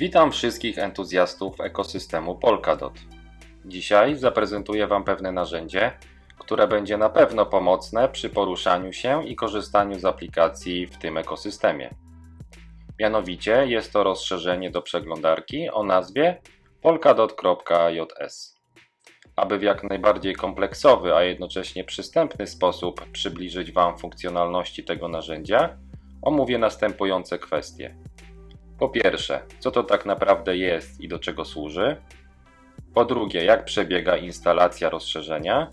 Witam wszystkich entuzjastów ekosystemu Polkadot. Dzisiaj zaprezentuję Wam pewne narzędzie, które będzie na pewno pomocne przy poruszaniu się i korzystaniu z aplikacji w tym ekosystemie. Mianowicie jest to rozszerzenie do przeglądarki o nazwie polkadot.js. Aby w jak najbardziej kompleksowy, a jednocześnie przystępny sposób przybliżyć Wam funkcjonalności tego narzędzia, omówię następujące kwestie. Po pierwsze, co to tak naprawdę jest i do czego służy? Po drugie, jak przebiega instalacja rozszerzenia?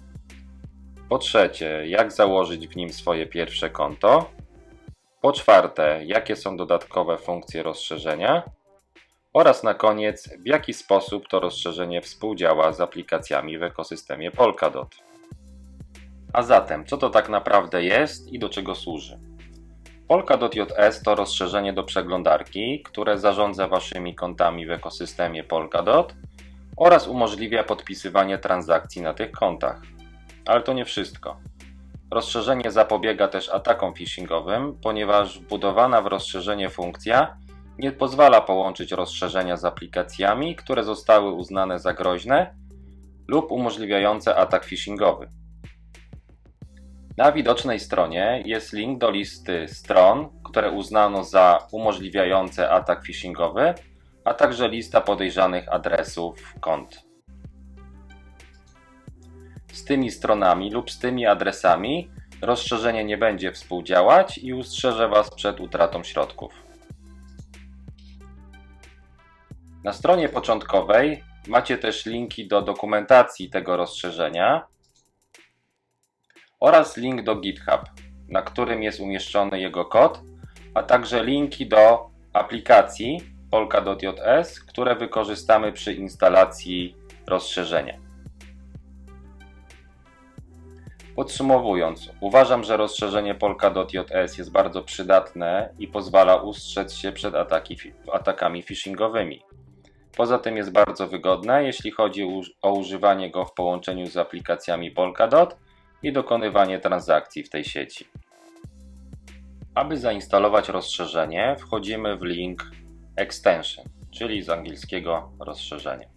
Po trzecie, jak założyć w nim swoje pierwsze konto? Po czwarte, jakie są dodatkowe funkcje rozszerzenia? Oraz na koniec, w jaki sposób to rozszerzenie współdziała z aplikacjami w ekosystemie Polkadot. A zatem, co to tak naprawdę jest i do czego służy? Polkadot.js to rozszerzenie do przeglądarki, które zarządza Waszymi kontami w ekosystemie Polkadot oraz umożliwia podpisywanie transakcji na tych kontach. Ale to nie wszystko. Rozszerzenie zapobiega też atakom phishingowym, ponieważ wbudowana w rozszerzenie funkcja nie pozwala połączyć rozszerzenia z aplikacjami, które zostały uznane za groźne lub umożliwiające atak phishingowy. Na widocznej stronie jest link do listy stron, które uznano za umożliwiające atak phishingowy, a także lista podejrzanych adresów kont. Z tymi stronami lub z tymi adresami rozszerzenie nie będzie współdziałać i ustrzeże Was przed utratą środków. Na stronie początkowej macie też linki do dokumentacji tego rozszerzenia oraz link do GitHub, na którym jest umieszczony jego kod, a także linki do aplikacji Polka.js, które wykorzystamy przy instalacji rozszerzenia. Podsumowując, uważam, że rozszerzenie Polka.js jest bardzo przydatne i pozwala ustrzec się przed ataki, atakami phishingowymi. Poza tym jest bardzo wygodne, jeśli chodzi o używanie go w połączeniu z aplikacjami Polkadot i dokonywanie transakcji w tej sieci. Aby zainstalować rozszerzenie, wchodzimy w link Extension, czyli z angielskiego rozszerzenie.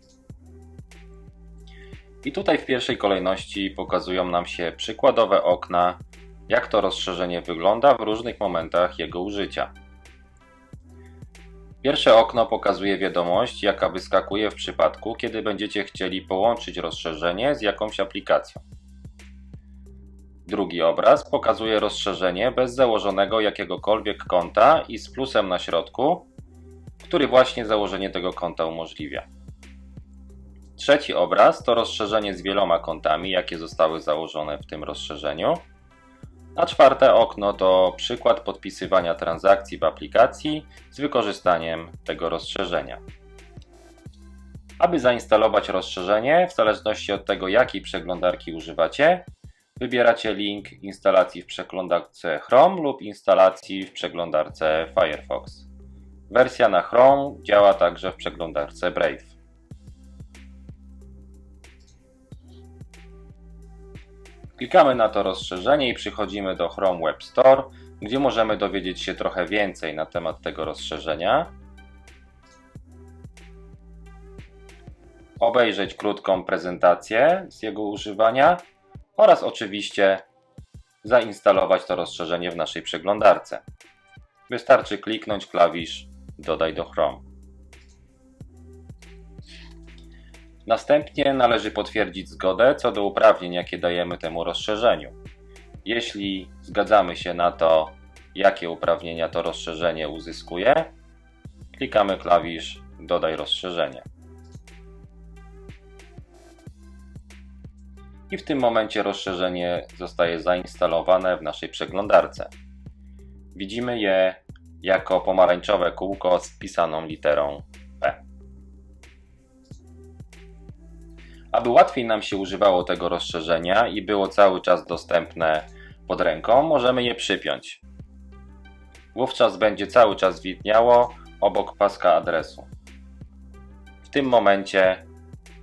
I tutaj w pierwszej kolejności pokazują nam się przykładowe okna, jak to rozszerzenie wygląda w różnych momentach jego użycia. Pierwsze okno pokazuje wiadomość, jaka wyskakuje w przypadku, kiedy będziecie chcieli połączyć rozszerzenie z jakąś aplikacją. Drugi obraz pokazuje rozszerzenie bez założonego jakiegokolwiek konta i z plusem na środku, który właśnie założenie tego konta umożliwia. Trzeci obraz to rozszerzenie z wieloma kontami, jakie zostały założone w tym rozszerzeniu. A czwarte okno to przykład podpisywania transakcji w aplikacji z wykorzystaniem tego rozszerzenia. Aby zainstalować rozszerzenie, w zależności od tego jakiej przeglądarki używacie, wybieracie link instalacji w przeglądarce Chrome lub instalacji w przeglądarce Firefox. Wersja na Chrome działa także w przeglądarce Brave. Klikamy na to rozszerzenie i przychodzimy do Chrome Web Store, gdzie możemy dowiedzieć się trochę więcej na temat tego rozszerzenia. Obejrzeć krótką prezentację z jego używania oraz oczywiście zainstalować to rozszerzenie w naszej przeglądarce. Wystarczy kliknąć klawisz Dodaj do Chrome. Następnie należy potwierdzić zgodę co do uprawnień, jakie dajemy temu rozszerzeniu. Jeśli zgadzamy się na to, jakie uprawnienia to rozszerzenie uzyskuje, klikamy klawisz Dodaj rozszerzenie. I w tym momencie rozszerzenie zostaje zainstalowane w naszej przeglądarce. Widzimy je jako pomarańczowe kółko z wpisaną literą Aby łatwiej nam się używało tego rozszerzenia i było cały czas dostępne pod ręką, możemy je przypiąć. Wówczas będzie cały czas widniało obok paska adresu. W tym momencie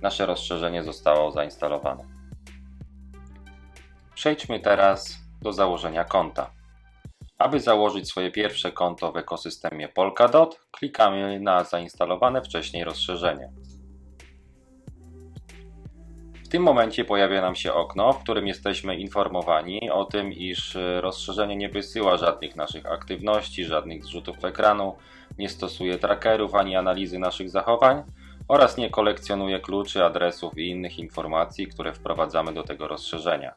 nasze rozszerzenie zostało zainstalowane. Przejdźmy teraz do założenia konta. Aby założyć swoje pierwsze konto w ekosystemie Polkadot, klikamy na zainstalowane wcześniej rozszerzenie. W tym momencie pojawia nam się okno, w którym jesteśmy informowani o tym, iż rozszerzenie nie wysyła żadnych naszych aktywności, żadnych zrzutów ekranu, nie stosuje trackerów ani analizy naszych zachowań oraz nie kolekcjonuje kluczy, adresów i innych informacji, które wprowadzamy do tego rozszerzenia.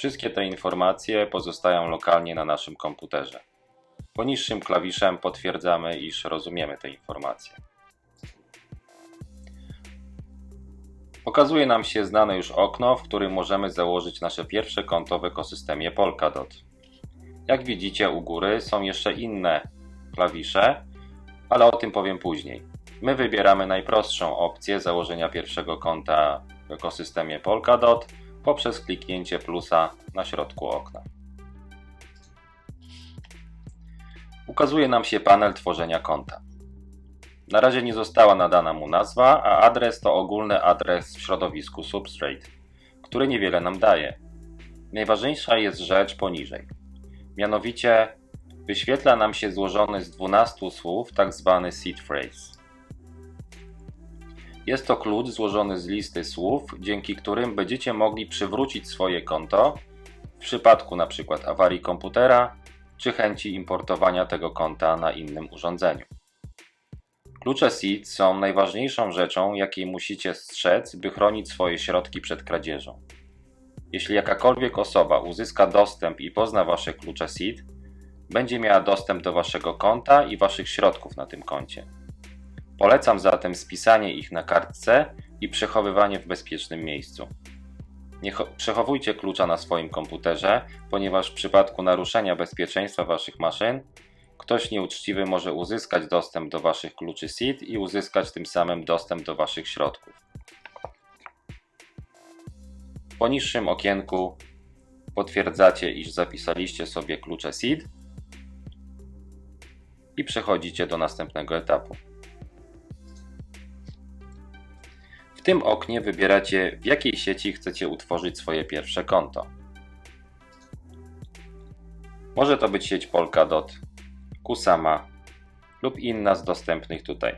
Wszystkie te informacje pozostają lokalnie na naszym komputerze. Poniższym klawiszem potwierdzamy, iż rozumiemy te informacje. Pokazuje nam się znane już okno, w którym możemy założyć nasze pierwsze konto w ekosystemie Polkadot. Jak widzicie u góry są jeszcze inne klawisze, ale o tym powiem później. My wybieramy najprostszą opcję założenia pierwszego konta w ekosystemie Polkadot poprzez kliknięcie plusa na środku okna. Ukazuje nam się panel tworzenia konta. Na razie nie została nadana mu nazwa, a adres to ogólny adres w środowisku Substrate, który niewiele nam daje. Najważniejsza jest rzecz poniżej. Mianowicie wyświetla nam się złożony z 12 słów tzw. Tak seed phrase. Jest to klucz złożony z listy słów, dzięki którym będziecie mogli przywrócić swoje konto w przypadku np. awarii komputera czy chęci importowania tego konta na innym urządzeniu. Klucze SEED są najważniejszą rzeczą, jakiej musicie strzec, by chronić swoje środki przed kradzieżą. Jeśli jakakolwiek osoba uzyska dostęp i pozna wasze klucze SEED, będzie miała dostęp do waszego konta i waszych środków na tym koncie. Polecam zatem spisanie ich na kartce i przechowywanie w bezpiecznym miejscu. Nie przechowujcie klucza na swoim komputerze, ponieważ w przypadku naruszenia bezpieczeństwa waszych maszyn ktoś nieuczciwy może uzyskać dostęp do waszych kluczy SEED i uzyskać tym samym dostęp do waszych środków. W poniższym okienku potwierdzacie, iż zapisaliście sobie klucze SEED i przechodzicie do następnego etapu. W tym oknie wybieracie, w jakiej sieci chcecie utworzyć swoje pierwsze konto. Może to być sieć Polkadot, Kusama lub inna z dostępnych tutaj.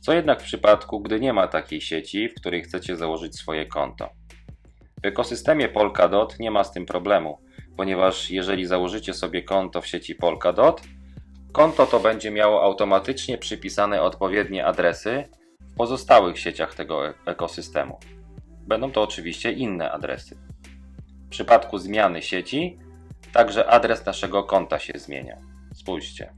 Co jednak w przypadku, gdy nie ma takiej sieci, w której chcecie założyć swoje konto? W ekosystemie Polkadot nie ma z tym problemu, ponieważ jeżeli założycie sobie konto w sieci Polkadot, konto to będzie miało automatycznie przypisane odpowiednie adresy w pozostałych sieciach tego e- ekosystemu. Będą to oczywiście inne adresy. W przypadku zmiany sieci, także adres naszego konta się zmienia. Spójrzcie.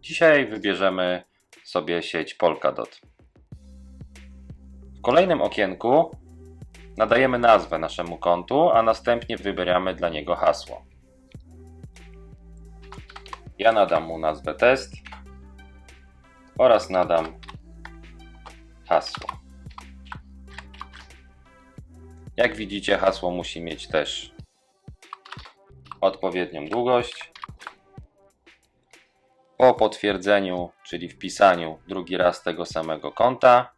Dzisiaj wybierzemy sobie sieć Polkadot. W kolejnym okienku nadajemy nazwę naszemu kontu, a następnie wybieramy dla niego hasło. Ja nadam mu nazwę test oraz nadam hasło. Jak widzicie, hasło musi mieć też odpowiednią długość. Po potwierdzeniu, czyli wpisaniu drugi raz tego samego konta,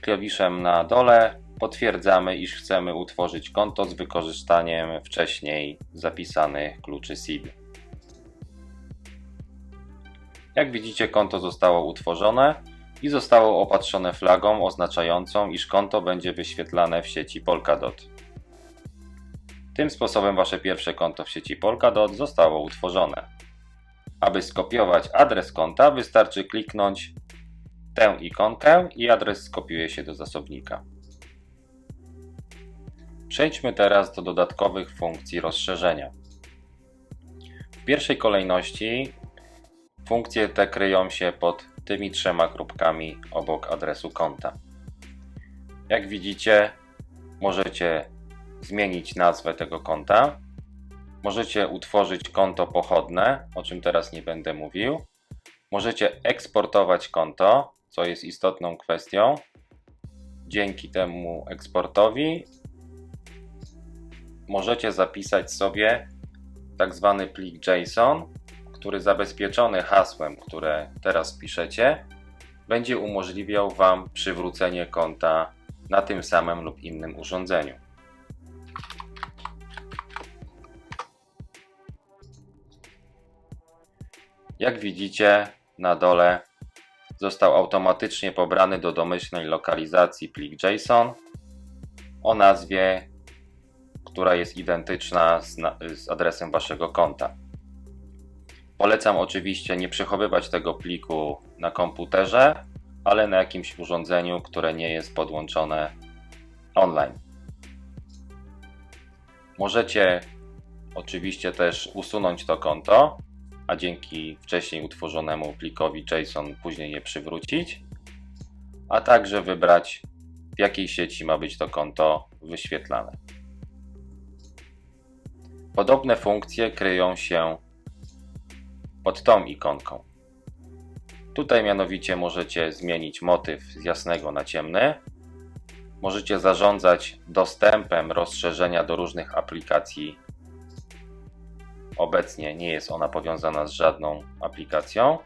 klawiszem na dole potwierdzamy, iż chcemy utworzyć konto z wykorzystaniem wcześniej zapisanych kluczy SID. Jak widzicie, konto zostało utworzone i zostało opatrzone flagą oznaczającą, iż konto będzie wyświetlane w sieci Polkadot. Tym sposobem Wasze pierwsze konto w sieci Polkadot zostało utworzone. Aby skopiować adres konta, wystarczy kliknąć tę ikonkę i adres skopiuje się do zasobnika. Przejdźmy teraz do dodatkowych funkcji rozszerzenia. W pierwszej kolejności funkcje te kryją się pod tymi trzema kropkami obok adresu konta. Jak widzicie, możecie zmienić nazwę tego konta. Możecie utworzyć konto pochodne, o czym teraz nie będę mówił. Możecie eksportować konto, co jest istotną kwestią. Dzięki temu eksportowi możecie zapisać sobie tak zwany plik JSON, który zabezpieczony hasłem, które teraz piszecie, będzie umożliwiał Wam przywrócenie konta na tym samym lub innym urządzeniu. Jak widzicie na dole został automatycznie pobrany do domyślnej lokalizacji plik JSON o nazwie, która jest identyczna z, z adresem Waszego konta. Polecam oczywiście nie przechowywać tego pliku na komputerze, ale na jakimś urządzeniu, które nie jest podłączone online. Możecie oczywiście też usunąć to konto, a dzięki wcześniej utworzonemu plikowi JSON później je przywrócić, a także wybrać w jakiej sieci ma być to konto wyświetlane. Podobne funkcje kryją się pod tą ikonką. Tutaj mianowicie możecie zmienić motyw z jasnego na ciemny. Możecie zarządzać dostępem rozszerzenia do różnych aplikacji. Obecnie nie jest ona powiązana z żadną aplikacją.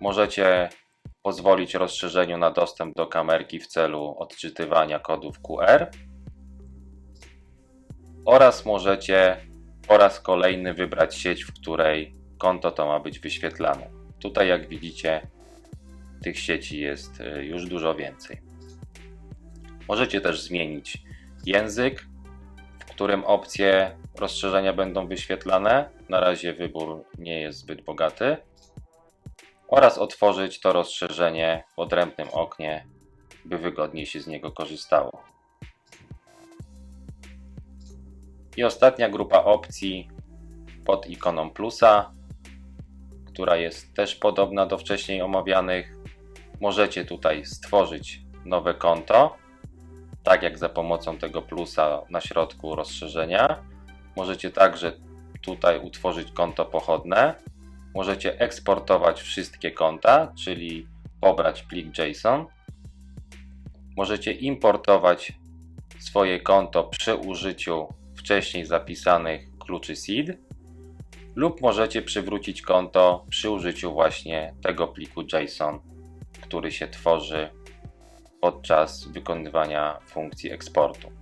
Możecie pozwolić rozszerzeniu na dostęp do kamerki w celu odczytywania kodów QR. Oraz możecie po raz kolejny wybrać sieć, w której konto to ma być wyświetlane. Tutaj, jak widzicie, tych sieci jest y, już dużo więcej. Możecie też zmienić język, w którym opcje rozszerzenia będą wyświetlane. Na razie wybór nie jest zbyt bogaty. Oraz otworzyć to rozszerzenie w odrębnym oknie, by wygodniej się z niego korzystało. I ostatnia grupa opcji pod ikoną plusa, która jest też podobna do wcześniej omawianych. Możecie tutaj stworzyć nowe konto, tak jak za pomocą tego plusa na środku rozszerzenia. Możecie także tutaj utworzyć konto pochodne. Możecie eksportować wszystkie konta, czyli pobrać plik JSON. Możecie importować swoje konto przy użyciu wcześniej zapisanych kluczy SEED lub możecie przywrócić konto przy użyciu właśnie tego pliku JSON, który się tworzy podczas wykonywania funkcji eksportu.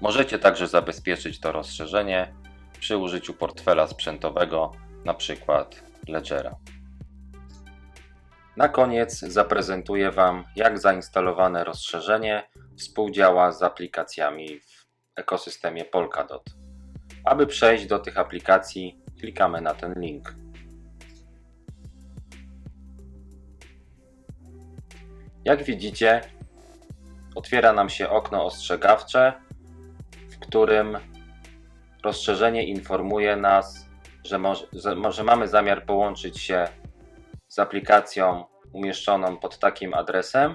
Możecie także zabezpieczyć to rozszerzenie przy użyciu portfela sprzętowego, np. Ledgera. Na koniec zaprezentuję Wam, jak zainstalowane rozszerzenie współdziała z aplikacjami w ekosystemie Polkadot. Aby przejść do tych aplikacji, klikamy na ten link. Jak widzicie, otwiera nam się okno ostrzegawcze, w którym rozszerzenie informuje nas, że, moż- że, że mamy zamiar połączyć się z aplikacją umieszczoną pod takim adresem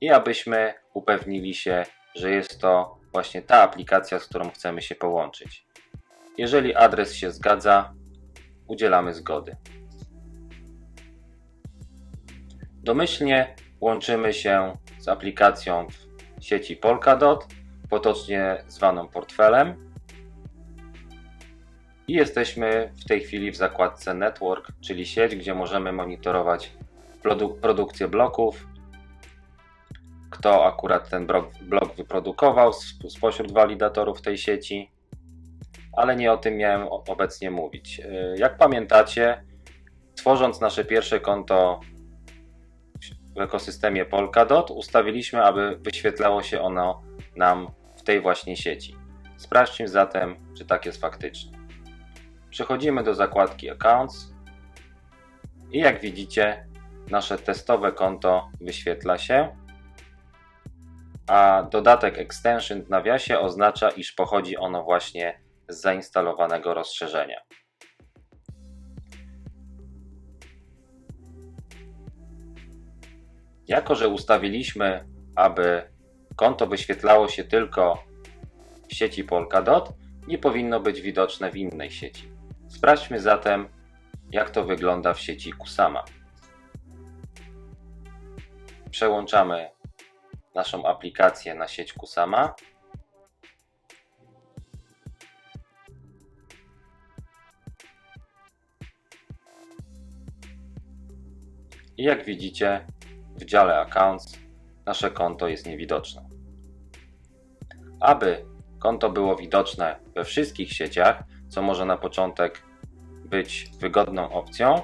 i abyśmy upewnili się, że jest to właśnie ta aplikacja, z którą chcemy się połączyć. Jeżeli adres się zgadza, udzielamy zgody. Domyślnie łączymy się z aplikacją w sieci Polkadot, potocznie zwaną portfelem. I jesteśmy w tej chwili w zakładce Network, czyli sieć, gdzie możemy monitorować produ- produkcję bloków, kto akurat ten blok wyprodukował sp- spośród walidatorów tej sieci, ale nie o tym miałem obecnie mówić. Yy, Jak pamiętacie, tworząc nasze pierwsze konto w ekosystemie Polkadot, ustawiliśmy, aby wyświetlało się ono nam w tej właśnie sieci. Sprawdźmy zatem, czy tak jest faktycznie. Przechodzimy do zakładki Accounts i jak widzicie, nasze testowe konto wyświetla się, a dodatek extension w nawiasie oznacza, iż pochodzi ono właśnie z zainstalowanego rozszerzenia. Jako, że ustawiliśmy, aby konto wyświetlało się tylko w sieci Polkadot, nie powinno być widoczne w innej sieci. Sprawdźmy zatem, jak to wygląda w sieci Kusama. Przełączamy naszą aplikację na sieć Kusama. I jak widzicie, w dziale Accounts nasze konto jest niewidoczne. Aby konto było widoczne we wszystkich sieciach, co może na początek być wygodną opcją,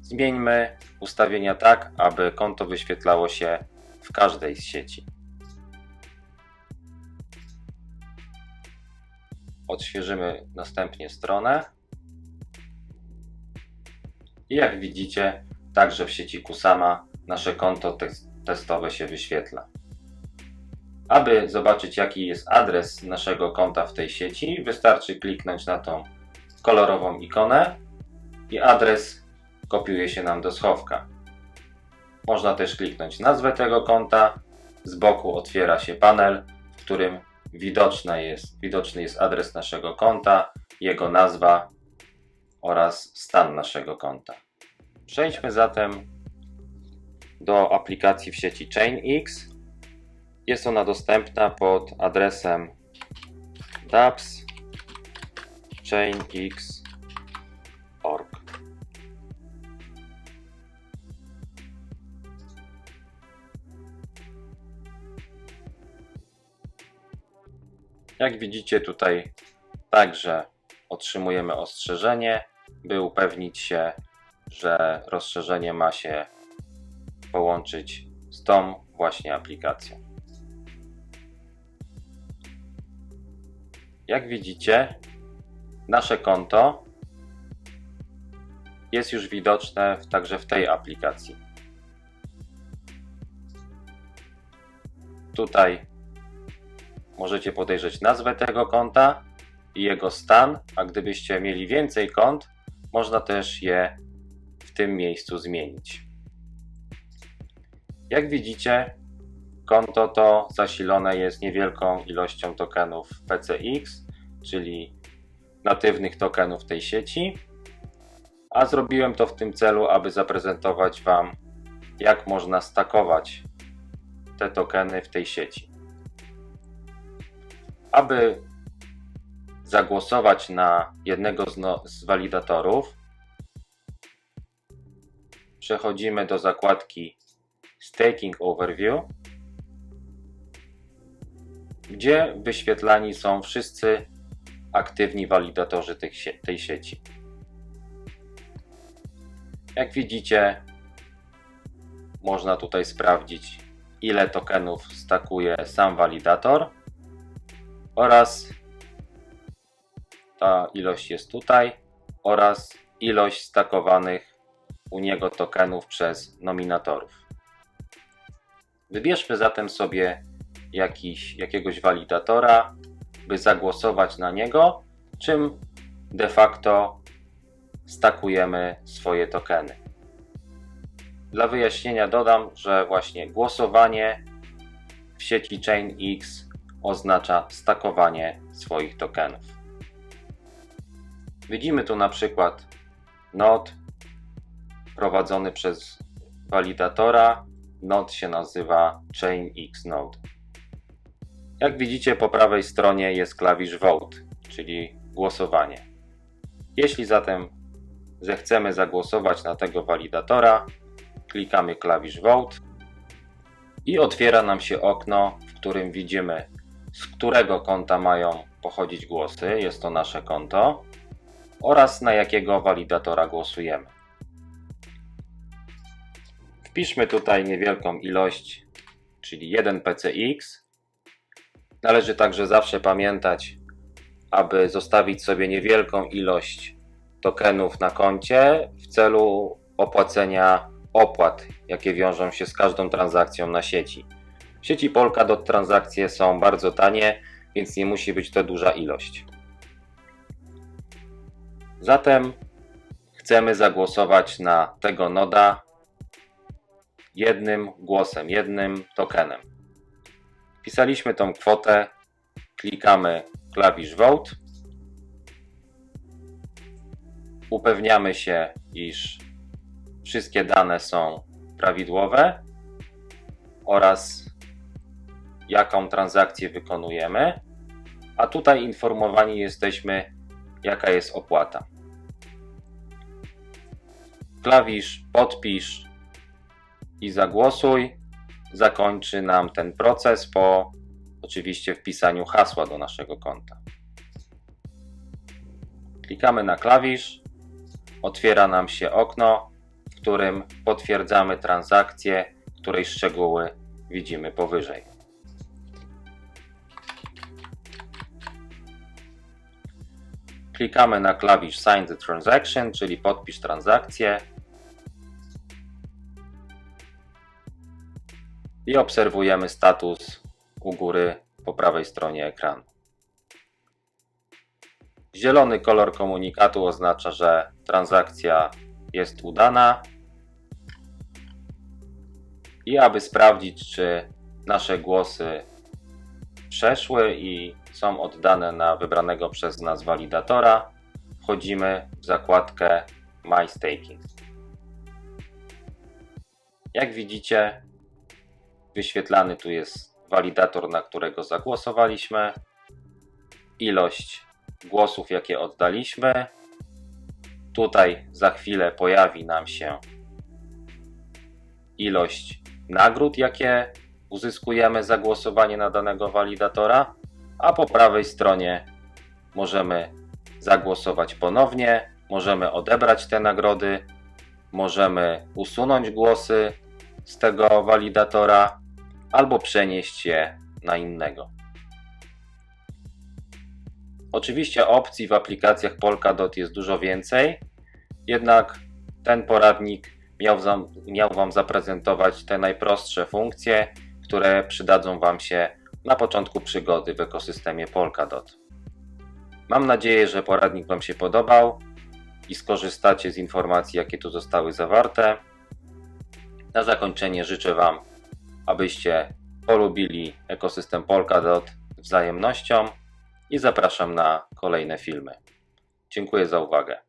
zmieńmy ustawienia tak, aby konto wyświetlało się w każdej z sieci. Odświeżymy następnie stronę. I jak widzicie, także w sieci Kusama nasze konto te testowe się wyświetla. Aby zobaczyć jaki jest adres naszego konta w tej sieci, wystarczy kliknąć na tą kolorową ikonę i adres kopiuje się nam do schowka. Można też kliknąć nazwę tego konta. Z boku otwiera się panel, w którym widoczna jest, widoczny jest adres naszego konta, jego nazwa oraz stan naszego konta. Przejdźmy zatem do aplikacji w sieci ChainX. Jest ona dostępna pod adresem dapps.chainx.org. Jak widzicie tutaj także otrzymujemy ostrzeżenie, by upewnić się, że rozszerzenie ma się połączyć z tą właśnie aplikacją. Jak widzicie, nasze konto jest już widoczne także w tej aplikacji. Tutaj możecie podejrzeć nazwę tego konta i jego stan, a gdybyście mieli więcej kont, można też je w tym miejscu zmienić. Jak widzicie, konto to zasilone jest niewielką ilością tokenów PCX, czyli natywnych tokenów tej sieci, a zrobiłem to w tym celu, aby zaprezentować Wam, jak można stakować te tokeny w tej sieci. Aby zagłosować na jednego z, no, z walidatorów, przechodzimy do zakładki Staking Overview, gdzie wyświetlani są wszyscy aktywni walidatorzy tej sieci. Jak widzicie, można tutaj sprawdzić, ile tokenów stakuje sam walidator oraz ta ilość jest tutaj oraz ilość stakowanych u niego tokenów przez nominatorów. Wybierzmy zatem sobie jakiś, jakiegoś walidatora, by zagłosować na niego, czym de facto stakujemy swoje tokeny. Dla wyjaśnienia dodam, że właśnie głosowanie w sieci ChainX oznacza stakowanie swoich tokenów. Widzimy tu na przykład node prowadzony przez walidatora. Node się nazywa ChainX Node. Jak widzicie po prawej stronie jest klawisz Vote, czyli głosowanie. Jeśli zatem zechcemy zagłosować na tego walidatora, klikamy klawisz Vote i otwiera nam się okno, w którym widzimy z którego konta mają pochodzić głosy, jest to nasze konto, oraz na jakiego walidatora głosujemy. Wpiszmy tutaj niewielką ilość, czyli 1 PCX. Należy także zawsze pamiętać, aby zostawić sobie niewielką ilość tokenów na koncie w celu opłacenia opłat, jakie wiążą się z każdą transakcją na sieci. Sieci Polkadot transakcje są bardzo tanie, więc nie musi być to duża ilość. Zatem chcemy zagłosować na tego noda jednym głosem, jednym tokenem. Wpisaliśmy tą kwotę, klikamy klawisz Vote. Upewniamy się, iż wszystkie dane są prawidłowe oraz jaką transakcję wykonujemy, a tutaj informowani jesteśmy, jaka jest opłata. klawisz podpisz i zagłosuj zakończy nam ten proces po oczywiście wpisaniu hasła do naszego konta. Klikamy na klawisz, otwiera nam się okno, w którym potwierdzamy transakcję, której szczegóły widzimy powyżej. Klikamy na klawisz Sign the Transaction, czyli podpisz transakcję. I obserwujemy status u góry po prawej stronie ekranu. Zielony kolor komunikatu oznacza, że transakcja jest udana. I aby sprawdzić, czy nasze głosy przeszły i są oddane na wybranego przez nas walidatora, wchodzimy w zakładkę My Staking. Jak widzicie, wyświetlany tu jest walidator, na którego zagłosowaliśmy, ilość głosów, jakie oddaliśmy. Tutaj za chwilę pojawi nam się ilość nagród, jakie uzyskujemy za głosowanie na danego walidatora, a po prawej stronie możemy zagłosować ponownie, możemy odebrać te nagrody, możemy usunąć głosy z tego walidatora albo przenieść je na innego. Oczywiście opcji w aplikacjach Polkadot jest dużo więcej, jednak ten poradnik miał, miał Wam zaprezentować te najprostsze funkcje, które przydadzą Wam się na początku przygody w ekosystemie Polkadot. Mam nadzieję, że poradnik Wam się podobał i skorzystacie z informacji, jakie tu zostały zawarte. Na zakończenie życzę Wam, abyście polubili ekosystem Polkadot wzajemnością i zapraszam na kolejne filmy. Dziękuję za uwagę.